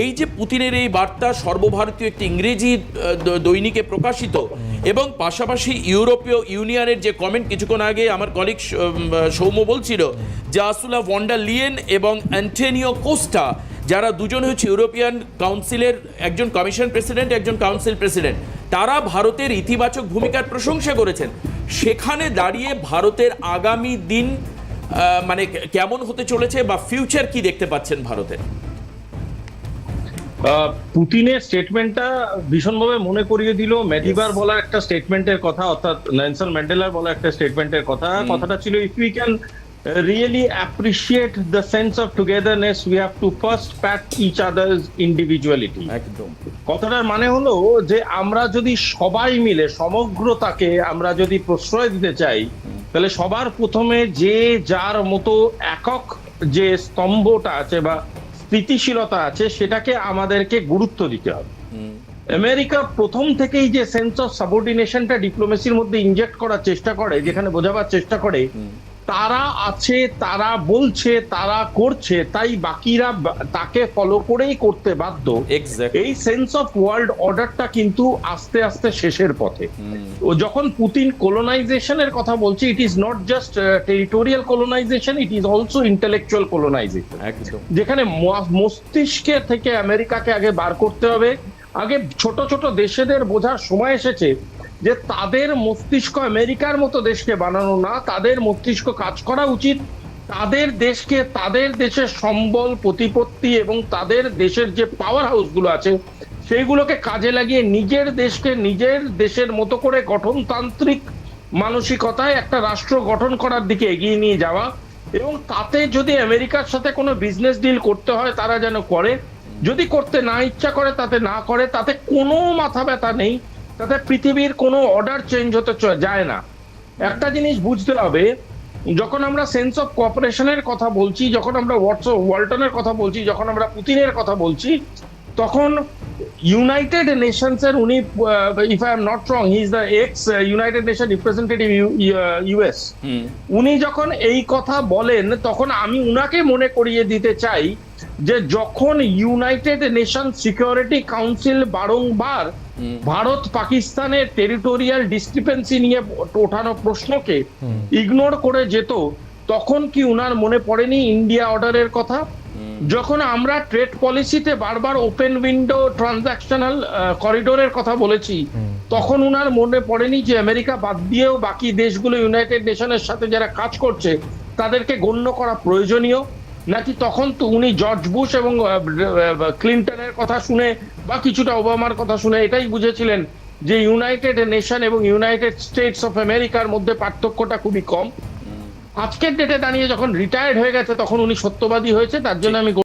এই যে পুতিনের এই বার্তা সর্বভারতীয় একটি ইংরেজি দৈনিকে প্রকাশিত এবং পাশাপাশি ইউরোপীয় ইউনিয়নের যে কমেন্ট কিছুক্ষণ আগে আমার কলিগ সৌম্য বলছিল যে আসুলা ভন্ডার লিয়েন এবং অ্যান্টেনিও কোস্টা, যারা দুজন হচ্ছে ইউরোপিয়ান কাউন্সিলের একজন কমিশন প্রেসিডেন্ট একজন কাউন্সিল প্রেসিডেন্ট তারা ভারতের ইতিবাচক ভূমিকার প্রশংসা করেছেন। সেখানে দাঁড়িয়ে ভারতের আগামী দিন মানে কেমন হতে চলেছে বা ফিউচার কি দেখতে পাচ্ছেন ভারতের? পুতিনের স্টেটমেন্টটা ভীষণভাবে মনে করিয়ে দিল। মেডিবার বলার একটা স্টেটমেন্টের কথা অর্থাৎ নেলসন ম্যান্ডেলার বলা একটা স্টেটমেন্টের কথা। কথাটা ছিল if we can really appreciate the sense of togetherness we have to first pat each others individuality একদম। কথাটার মানে হলো যে আমরা যদি সবাই মিলে সমগ্রতাকে আমরা যদি প্রশ্রয় দিতে চাই তাহলে সবার প্রথমে যে যার মতো একক যে স্তম্ভটা আছে বা স্থিতিশীলতা আছে সেটাকে আমাদেরকে গুরুত্ব দিতে হবে। আমেরিকা প্রথম থেকেই যে সেন্স অফ সাবঅর্ডিনেশনটা ডিপ্লোমেসির মধ্যে ইনজেক্ট করার চেষ্টা করে যেখানে বোঝাবার চেষ্টা করে তারা আছে তারা বলছে তারা করছে তাই বাকিরা তাকে ফলো করেই করতে বাধ্য। এই সেন্স অফ ওয়ার্ল্ড অর্ডারটা কিন্তু আস্তে আস্তে শেষের পথে। ও যখন পুতিন কোলোনাইজেশনের কথা বলছে it is not just territorial colonisation it is also intellectual colonisation যেখানে মস্তিষ্কে থেকে আমেরিকাকে আগে বার করতে হবে। আগে ছোট ছোট দেশেদের বোঝার সময় এসেছে। যে তাদের মস্তিষ্ক আমেরিকার মতো দেশকে বানানো না, তাদের মস্তিষ্ক কাজ করা উচিত। তাদের দেশকে, তাদের দেশের সম্বল, প্রতিপত্তি এবং তাদের দেশের যে পাওয়ার হাউসগুলো আছে, সেইগুলোকে কাজে লাগিয়ে নিজের দেশকে নিজের দেশের মতো করে গঠনতান্ত্রিক মানসিকতায় একটা রাষ্ট্র গঠন করার দিকে এগিয়ে নিয়ে যাওয়া এবং তাতে যদি আমেরিকার সাথে কোনো বিজনেস ডিল করতে হয়, তারা যেন করে। যদি করতে না ইচ্ছা করে, তাতে না করে, তাতে কোনো মাথা ব্যথা নেই। তাতে পৃথিবীর কোনো অর্ডার চেঞ্জ হতে যায় না। একটা জিনিস বুঝতে হবে যখন আমরা সেন্স অফ কোঅপারেশনের কথা বলছি যখন আমরা ওয়াটস ওয়ালটনের কথা বলছি যখন আমরা পুতিনের কথা বলছি তখন ইউনাইটেড নেশনস এর উনি if I am not wrong he is the ex United Nation representative US উনি যখন এই কথা বলেন তখন আমি উনাকে মনে করিয়ে দিতে চাই যে যখন ইউনাইটেড নেশন সিকিউরিটি কাউন্সিল বারংবার ভারত পাকিস্তানের টেরিটোরিয়াল ডিসক্রিপেন্সি নিয়ে ওঠানো প্রশ্নকে ইগনোর করে যেত তখন কি উনার মনে পড়েনি ইন্ডিয়া অর্ডারের কথা? যখন আমরা ট্রেড পলিসিতে বারবার ওপেন উইন্ডো ট্রানজাকশনাল করিডোরের কথা বলেছি তখন উনার মনে পড়েনি যে আমেরিকা বাদ দিয়েও বাকি দেশগুলো ইউনাইটেড নেশনের সাথে যারা কাজ করছে তাদেরকে গণ্য করা প্রয়োজনীয়? নাকি তখন তো উনি জর্জ বুশ এবং ক্লিন্টনের কথা শুনে বা কিছুটা ওবামার কথা শুনে এটাই বুঝেছিলেন যে ইউনাইটেড নেশন এবং ইউনাইটেড স্টেটস অফ আমেরিকার মধ্যে পার্থক্যটা খুবই কম। আজকের ডেটে দাঁড়িয়ে যখন রিটায়ার্ড হয়ে গেছে তখন উনি সত্যবাদী হয়েছে তার জন্য আমি